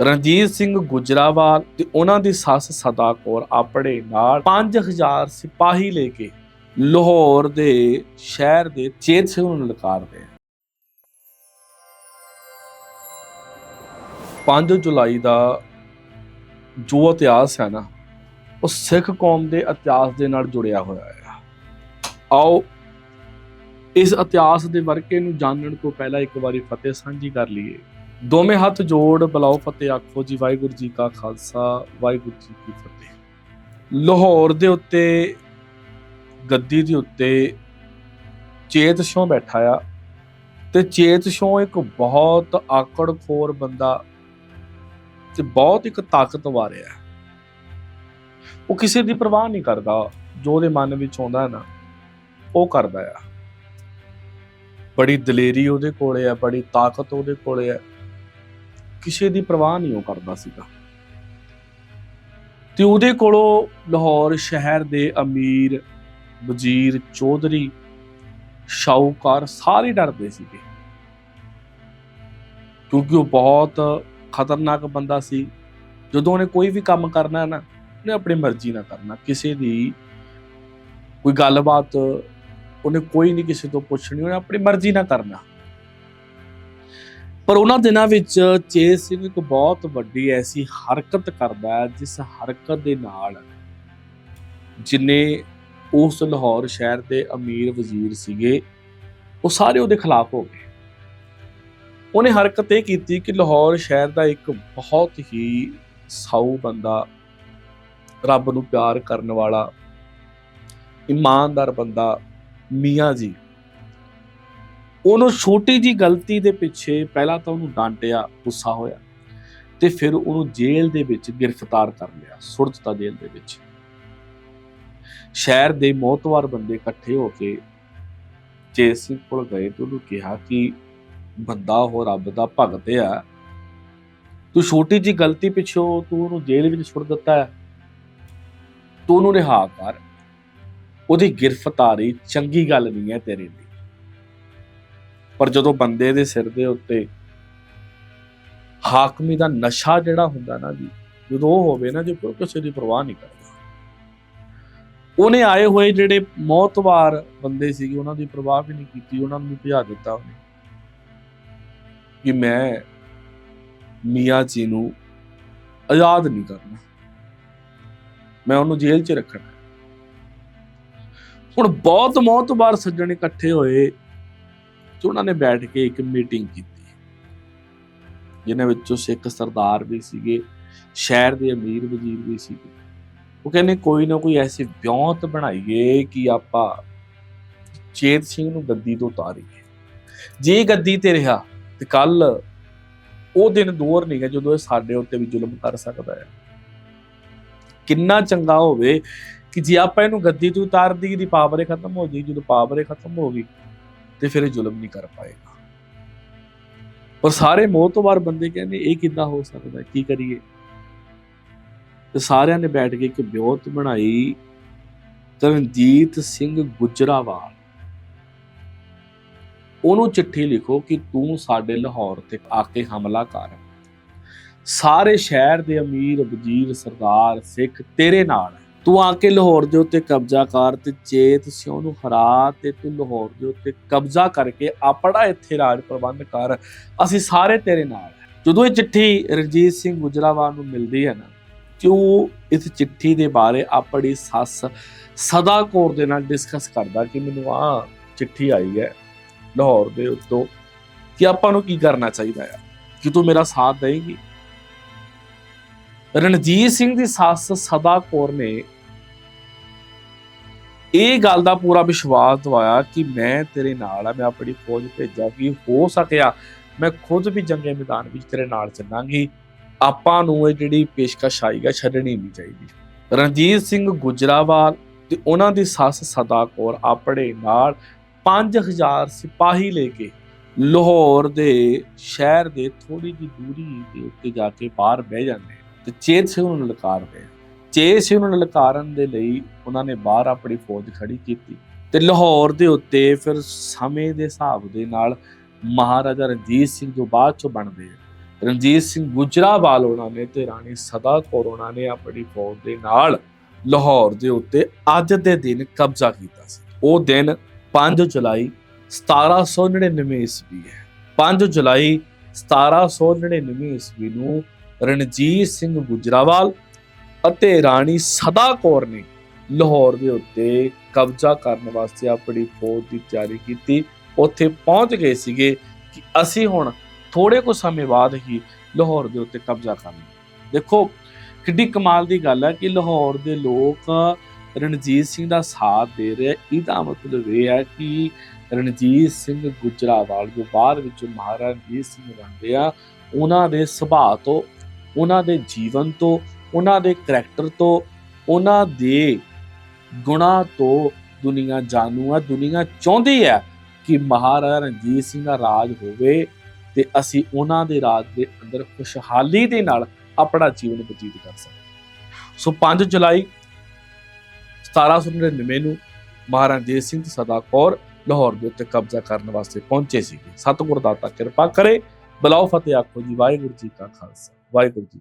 ਰਣਜੀਤ ਸਿੰਘ ਗੁਜਰਾਵਾਲ ਤੇ ਉਹਨਾਂ ਦੀ ਸੱਸ ਸਦਾ ਕੌਰ ਆਪਣੇ ਨਾਲ 5000 ਸਿਪਾਹੀ ਲੈ ਕੇ ਲਾਹੌਰ ਦੇ ਸ਼ਹਿਰ ਦੇ ਚੇਤ ਸਿੰਘ ਨੂੰ ਲਲਕਾਰਦੇ ਆ 5 ਜੁਲਾਈ ਦਾ ਜੋ ਇਤਿਹਾਸ ਹੈ ਨਾ, ਉਹ ਸਿੱਖ ਕੌਮ ਦੇ ਇਤਿਹਾਸ ਦੇ ਨਾਲ ਜੁੜਿਆ ਹੋਇਆ ਹੈ। ਆਓ ਇਸ ਇਤਿਹਾਸ ਦੇ ਵਰਕੇ ਨੂੰ ਜਾਣਨ ਤੋਂ ਪਹਿਲਾਂ ਇੱਕ ਵਾਰੀ ਫਤਿਹ ਸਾਂਝੀ ਕਰ ਲਈਏ। ਦੋਵੇਂ ਹੱਥ ਜੋੜ ਬਲਾਓ ਫਤਿਹ, ਆਖੋ ਜੀ ਵਾਹਿਗੁਰੂ ਜੀ ਕਾ ਖਾਲਸਾ, ਵਾਹਿਗੁਰੂ ਜੀ ਕੀ ਫਤਿਹ। ਲਾਹੌਰ ਦੇ ਉੱਤੇ, ਗੱਦੀ ਦੇ ਉੱਤੇ ਚੇਤ ਸ਼ੋਂ ਬੈਠਾ ਆ ਤੇ ਚੇਤ ਸ਼ੋਂ ਇੱਕ ਬਹੁਤ ਆਕੜਖੋਰ ਬੰਦਾ ਤੇ ਬਹੁਤ ਇੱਕ ਤਾਕਤਵਰ ਆ। ਉਹ ਕਿਸੇ ਦੀ ਪਰਵਾਹ ਨਹੀਂ ਕਰਦਾ, ਜੋ ਉਹਦੇ ਮਨ ਵਿੱਚ ਆਉਂਦਾ ਹੈ ਨਾ, ਉਹ ਕਰਦਾ ਆ। ਬੜੀ ਦਲੇਰੀ ਉਹਦੇ ਕੋਲੇ ਆ, ਬੜੀ ਤਾਕਤ ਉਹਦੇ ਕੋਲੇ ਆ। ਕਿਸੇ ਦੀ ਪਰਵਾਹ ਨਹੀਂ ਉਹ ਕਰਦਾ ਸੀਗਾ। ਤੇ ਉਹਦੇ ਕੋਲੋਂ ਲਾਹੌਰ ਸ਼ਹਿਰ ਦੇ ਅਮੀਰ ਵਜ਼ੀਰ ਚੌਧਰੀ, ਸ਼ਾਹੂਕਾਰ ਸਾਰੇ ਡਰਦੇ ਸੀਗੇ। ਕਿਉਂਕਿ ਉਹ ਬਹੁਤ ਖਤਰਨਾਕ ਬੰਦਾ ਸੀ। ਜਦੋਂ ਉਹਨੇ ਕੋਈ ਵੀ ਕੰਮ ਕਰਨਾ ਨਾ, ਉਹਨੇ ਆਪਣੀ ਮਰਜ਼ੀ ਨਾਲ ਕਰਨਾ। ਕਿਸੇ ਦੀ ਕੋਈ ਗੱਲਬਾਤ ਉਹਨੇ ਕੋਈ ਨਹੀਂ ਕਿਸੇ ਤੋਂ ਪੁੱਛਣੀ, ਉਹਨੇ ਆਪਣੀ ਮਰਜ਼ੀ ਨਾਲ ਕਰਨਾ। ਪਰ ਉਹਨਾਂ ਦਿਨਾਂ ਵਿੱਚ ਚੇਤ ਸਿੰਘ ਇੱਕ ਬਹੁਤ ਵੱਡੀ ਐਸੀ ਹਰਕਤ ਕਰਦਾ ਹੈ, ਜਿਸ ਹਰਕਤ ਦੇ ਨਾਲ ਜਿਨੇ ਉਸ ਲਾਹੌਰ ਸ਼ਹਿਰ ਦੇ ਅਮੀਰ ਵਜ਼ੀਰ ਸੀਗੇ, ਉਹ ਸਾਰੇ ਉਹਦੇ ਖਿਲਾਫ ਹੋ ਗਏ। ਉਹਨੇ ਹਰਕਤ ਇਹ ਕੀਤੀ ਕਿ ਲਾਹੌਰ ਸ਼ਹਿਰ ਦਾ ਇੱਕ ਬਹੁਤ ਹੀ ਸਾਊ ਬੰਦਾ, ਰੱਬ ਨੂੰ ਪਿਆਰ ਕਰਨ ਵਾਲਾ, ਇਮਾਨਦਾਰ ਬੰਦਾ ਮੀਆਂ ਜੀ ਉਹਨੂੰ ਛੋਟੀ ਜੀ ਗਲਤੀ ਦੇ ਪਿੱਛੇ ਪਹਿਲਾਂ ਤਾਂ ਉਹਨੂੰ ਡਾਂਟਿਆ, ਗੁੱਸਾ ਹੋਇਆ ਤੇ ਫਿਰ ਉਹਨੂੰ ਜੇਲ੍ਹ ਦੇ ਵਿੱਚ ਗ੍ਰਿਫਤਾਰ ਕਰ ਲਿਆ ਸੁੱਟ ਦਿੱਤਾ ਜੇਲ੍ਹ ਦੇ ਵਿੱਚ। ਸ਼ਹਿਰ ਦੇ ਮੋਤਵਾਰ ਬੰਦੇ ਇਕੱਠੇ ਹੋ ਕੇ ਚੇਤ ਸਿੰਘ ਕੋਲ ਗਏ ਤੇ ਉਹਨੂੰ ਕਿਹਾ ਕਿ ਬੰਦਾ ਉਹ ਰੱਬ ਦਾ ਭਗਤ ਆ। ਤੂੰ ਛੋਟੀ ਜੀ ਗਲਤੀ ਪਿੱਛੋਂ ਤੂੰ ਉਹਨੂੰ ਜੇਲ੍ਹ ਵਿੱਚ ਸੁੱਟ ਦਿੱਤਾ ਹੈ। ਤੂੰ ਉਹਨੂੰ ਰਿਹਾ ਕਰ। ਉਹਦੀ ਗ੍ਰਿਫਤਾਰੀ ਚੰਗੀ ਗੱਲ ਨਹੀਂ ਹੈ ਤੇਰੇ ਲਈ। ਪਰ ਜਦੋਂ ਬੰਦੇ ਦੇ ਸਿਰ ਦੇ ਉੱਤੇ ਹਾਕਮੀ ਦਾ ਨਸ਼ਾ ਜਿਹੜਾ ਹੁੰਦਾ ਨਾ ਜੀ, ਜਦੋਂ ਉਹ ਹੋਵੇ ਨਾ ਜੇ, ਕੋਈ ਕਿਸੇ ਦੀ ਪਰਵਾਹ ਨਹੀਂ ਕਰਦਾ। ਉਹਨੇ ਆਏ ਹੋਏ ਜਿਹੜੇ ਮੌਤਵਾਰ ਬੰਦੇ ਸੀਗੇ, ਉਹਨਾਂ ਦੀ ਪਰਵਾਹ ਵੀ ਨਹੀਂ ਕੀਤੀ, ਉਹਨਾਂ ਨੂੰ ਭਜਾ ਦਿੱਤਾ ਉਹਨੇ। ਕਿ ਮੈਂ ਮੀਆਂ ਜੀ ਨੂੰ ਆਜ਼ਾਦ ਨਹੀਂ ਕਰਨਾ। ਮੈਂ ਉਹਨੂੰ ਜੇਲ੍ਹ 'ਚ ਰੱਖਣਾ। ਹੁਣ ਬਹੁਤ ਮੌਤਬਾਰ ਸੱਜਣ ਇਕੱਠੇ ਹੋਏ ਤੇ ਉਹਨਾਂ ਨੇ ਬੈਠ ਕੇ ਇੱਕ ਮੀਟਿੰਗ ਕੀਤੀ। ਜਿਨ੍ਹਾਂ ਵਿੱਚੋਂ ਸਿੱਖ ਸਰਦਾਰ ਵੀ ਸੀਗੇ, ਸ਼ਹਿਰ ਦੇ ਅਮੀਰ ਵਜ਼ੀਰ ਵੀ ਸੀਗੇ। ਉਹ ਕਹਿੰਦੇ ਕੋਈ ਨਾ ਕੋਈ ਐਸੀ ਵਿਉਂਤ ਬਣਾਈਏ ਕਿ ਆਪਾਂ ਚੇਤ ਸਿੰਘ ਨੂੰ ਗੱਦੀ ਤੋਂ ਉਤਾਰੀਏ। ਜੇ ਗੱਦੀ ਤੇ ਰਿਹਾ ਤੇ ਕੱਲ ਉਹ ਦਿਨ ਦੂਰ ਨਹੀਂ ਹੈ ਜਦੋਂ ਇਹ ਸਾਡੇ ਉੱਤੇ ਵੀ ਜ਼ੁਲਮ ਕਰ ਸਕਦਾ ਹੈ। ਕਿੰਨਾ ਚੰਗਾ ਹੋਵੇ ਕਿ ਜੇ ਆਪਾਂ ਇਹਨੂੰ ਗੱਦੀ ਤੋਂ ਉਤਾਰ ਦੀ ਦੀ ਪਾਵਰੇ ਖਤਮ ਹੋ ਗਈ ਜਦੋਂ ਪਾਵਰੇ ਖਤਮ ਹੋ ਗਈ ਤੇ ਫਿਰ ਇਹ ਜ਼ੁਲਮ ਨਹੀਂ ਕਰ ਪਾਏਗਾ। ਪਰ ਸਾਰੇ ਮੌਤ ਮੋਹਤਵਾਰ ਬੰਦੇ ਕਹਿੰਦੇ, ਇਹ ਕਿੱਦਾਂ ਹੋ ਸਕਦਾ ਕੀ ਕਰੀਏ? ਤੇ ਸਾਰਿਆਂ ਨੇ ਬੈਠ ਕੇ ਇੱਕ ਬਿਓਤ ਬਣਾਈ, ਤਰਨਜੀਤ ਸਿੰਘ ਗੁਜਰਾਵਾਲ। ਉਹਨੂੰ ਚਿੱਠੀ ਲਿਖੋ ਕਿ ਤੂੰ ਸਾਡੇ ਲਾਹੌਰ ਤੇ ਆ ਕੇ ਹਮਲਾ ਕਰ। ਸਾਰੇ ਸ਼ਹਿਰ ਦੇ ਅਮੀਰ, ਵਜ਼ੀਰ, ਸਰਦਾਰ, ਸਿੱਖ ਤੇਰੇ ਨਾਲ ਤੂੰ ਆ ਕੇ ਲਾਹੌਰ ਦੇ ਉੱਤੇ ਕਬਜ਼ਾ ਕਰ ਤੇ ਚੇਤ ਸਿਉ ਨੂੰ ਹਰਾ ਤੇ ਤੂੰ ਲਾਹੌਰ ਦੇ ਉੱਤੇ ਕਬਜ਼ਾ ਕਰਕੇ ਆਪਣਾ ਇੱਥੇ ਰਾਜ ਪ੍ਰਬੰਧ ਕਰ, ਅਸੀਂ ਸਾਰੇ ਤੇਰੇ ਨਾਲ ਜਦੋਂ ਇਹ ਚਿੱਠੀ ਰਣਜੀਤ ਸਿੰਘ ਗੁਜਰਾਵਾਲ ਨੂੰ ਮਿਲਦੀ ਹੈ ਨਾ ਕਿ ਉਹ ਇਸ ਚਿੱਠੀ ਦੇ ਬਾਰੇ ਆਪਣੀ ਸੱਸ ਸਦਾ ਕੌਰ ਦੇ ਨਾਲ ਡਿਸਕਸ ਕਰਦਾ ਕਿ ਮੈਨੂੰ ਆ ਚਿੱਠੀ ਆਈ ਹੈ ਲਾਹੌਰ ਦੇ ਉੱਤੋਂ, ਕਿ ਆਪਾਂ ਨੂੰ ਕੀ ਕਰਨਾ ਚਾਹੀਦਾ ਹੈ ਕਿ ਤੂੰ ਮੇਰਾ ਸਾਥ ਦੇਗੀ ਰਣਜੀਤ ਸਿੰਘ ਦੀ ਸੱਸ ਸਦਾ ਕੌਰ ਨੇ ਇਹ ਗੱਲ ਦਾ ਪੂਰਾ ਵਿਸ਼ਵਾਸ ਦਵਾਇਆ ਕਿ ਮੈਂ ਤੇਰੇ ਨਾਲ ਆ, ਮੈਂ ਆਪਣੀ ਫੌਜ ਭੇਜਾਂ ਕਿ ਹੋ ਸਕਿਆ। ਮੈਂ ਖੁਦ ਵੀ ਜੰਗੇ ਮੈਦਾਨ ਵਿੱਚ ਤੇਰੇ ਨਾਲ ਚੱਲਾਂਗੀ। ਆਪਾਂ ਨੂੰ ਇਹ ਜਿਹੜੀ ਪੇਸ਼ਕਸ਼ ਆਈ ਹੈ ਛੱਡਣੀ ਨਹੀਂ ਚਾਹੀਦੀ। ਰਣਜੀਤ ਸਿੰਘ ਗੁਜਰਾਵਾਲ ਤੇ ਉਹਨਾਂ ਦੀ ਸੱਸ ਸਦਾ ਕੌਰ ਆਪਣੇ ਨਾਲ 5000 ਸਿਪਾਹੀ ਲੈ ਕੇ ਲਾਹੌਰ ਦੇ ਸ਼ਹਿਰ ਦੇ ਥੋੜੀ ਜਿਹੀ ਦੂਰੀ ਦੇ ਉੱਤੇ ਜਾ ਕੇ ਬਾਹਰ ਬਹਿ ਜਾਂਦੇ ਤੇ ਚੇਤ ਸਿੰਘ ਨੂੰ ਲਲਕਾਰਦੇ ਆ। ਚੇਤ ਸਿੰਘ ਨੂੰ ਲਲਕਾਰਨ ਦੇ ਲਈ ਉਹਨਾਂ ਨੇ ਬਾਹਰ ਆਪਣੀ ਫੌਜ ਖੜੀ ਕੀਤੀ ਤੇ ਲਾਹੌਰ ਦੇ ਉੱਤੇ ਫਿਰ ਸਮੇਂ ਦੇ ਹਿਸਾਬ ਦੇ ਨਾਲ ਮਹਾਰਾਜਾ ਰਣਜੀਤ ਸਿੰਘ ਜੋ ਬਾਅਦ ਚੋਂ ਬਣਦੇ ਆ, ਰਣਜੀਤ ਸਿੰਘ ਗੁਜਰਾਵਾਲ ਉਹਨਾਂ ਨੇ ਤੇ ਰਾਣੀ ਸਦਾ ਕੌਰ ਉਹਨਾਂ ਨੇ ਆਪਣੀ ਫੌਜ ਦੇ ਨਾਲ ਲਾਹੌਰ ਦੇ ਉੱਤੇ ਅੱਜ ਦੇ ਦਿਨ ਕਬਜ਼ਾ ਕੀਤਾ ਸੀ। ਉਹ ਦਿਨ 5 ਜੁਲਾਈ 1799 ਈਸਵੀ ਹੈ। 5 ਜੁਲਾਈ 1799 ਈਸਵੀ ਨੂੰ ਰਣਜੀਤ ਸਿੰਘ ਗੁਜਰਾਵਾਲ ਅਤੇ ਰਾਣੀ ਸਦਾ ਕੌਰ ਨੇ ਲਾਹੌਰ ਦੇ ਉੱਤੇ ਕਬਜ਼ਾ ਕਰਨ ਵਾਸਤੇ ਆਪਣੀ ਫੌਜ ਦੀ ਤਿਆਰੀ ਕੀਤੀ। ਉੱਥੇ ਪਹੁੰਚ ਗਏ ਸੀਗੇ ਕਿ ਅਸੀਂ ਹੁਣ ਥੋੜੇ ਕੁ ਸਮੇਂ ਬਾਅਦ ਹੀ ਲਾਹੌਰ ਦੇ ਉੱਤੇ ਕਬਜ਼ਾ ਕਰਨਾ। ਦੇਖੋ, ਕਿੱਡੀ ਕਮਾਲ ਦੀ ਗੱਲ ਹੈ ਕਿ ਲਾਹੌਰ ਦੇ ਲੋਕ ਰਣਜੀਤ ਸਿੰਘ ਦਾ ਸਾਥ ਦੇ ਰਹੇ ਇਹਦਾ ਮਤਲਬ ਇਹ ਹੈ ਕਿ ਰਣਜੀਤ ਸਿੰਘ ਗੁਜਰਾਵਾਲ ਜੋ ਬਾਅਦ ਵਿੱਚ ਮਹਾਰਾਜਾ ਰਣਜੀਤ ਸਿੰਘ ਬਣਦੇ ਆ, ਉਹਨਾਂ ਦੇ ਸੁਭਾਅ ਤੋਂ, ਉਹਨਾਂ ਦੇ ਜੀਵਨ ਤੋਂ ਉਹਨਾਂ ਦੇ ਕਰੈਕਟਰ ਤੋਂ, ਉਹਨਾਂ ਦੇ ਗੁਣਾਂ ਤੋਂ ਦੁਨੀਆ ਜਾਣੂ ਆ ਦੁਨੀਆ ਚਾਹੁੰਦੀ ਹੈ ਕਿ ਮਹਾਰਾਜਾ ਰਣਜੀਤ ਸਿੰਘ ਦਾ ਰਾਜ ਹੋਵੇ ਤੇ ਅਸੀਂ ਉਹਨਾਂ ਦੇ ਰਾਜ ਦੇ ਅੰਦਰ ਖੁਸ਼ਹਾਲੀ ਦੇ ਨਾਲ ਆਪਣਾ ਜੀਵਨ ਬਤੀਤ ਕਰ ਸਕੀਏ। ਸੋ 5 ਜੁਲਾਈ 1799 ਨੂੰ ਮਹਾਰਾਜਾ ਰਣਜੀਤ ਸਿੰਘ ਤੇ ਸਦਾ ਕੌਰ ਲਾਹੌਰ ਦੇ ਉੱਤੇ ਕਬਜ਼ਾ ਕਰਨ ਵਾਸਤੇ ਪਹੁੰਚੇ ਸੀਗੇ। ਸਤਿਗੁਰ ਦਾਤਾ ਕਿਰਪਾ ਕਰੇ। ਬਲਾਓ ਫਤਿਹ ਆਖੋ ਜੀ। ਵਾਹਿਗੁਰੂ ਜੀ ਕਾ ਖਾਲਸਾ। ਵਾਹਿਗੁਰੂ ਜੀ